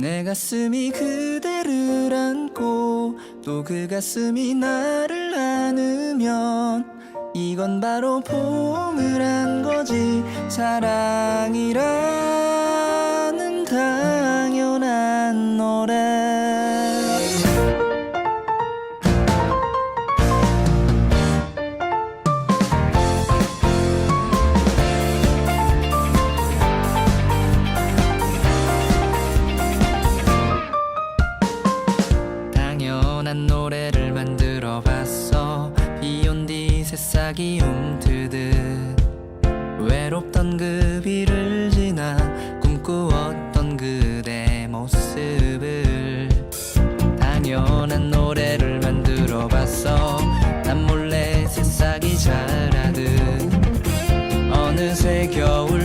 내 가슴이 그대를 안고 또 그 가슴이 나를 안으면 이건 바로 봄을 한 거지. 사랑이라 찬란한 노래를 만들어 봤어. 비온 뒤 새싹이 움트듯 외롭던 그 비를 지나 꿈꾸었던 그대 모습을 당연한 노래를 만들어 봤어. 난 몰래 새싹이 자라듯 어느새 겨울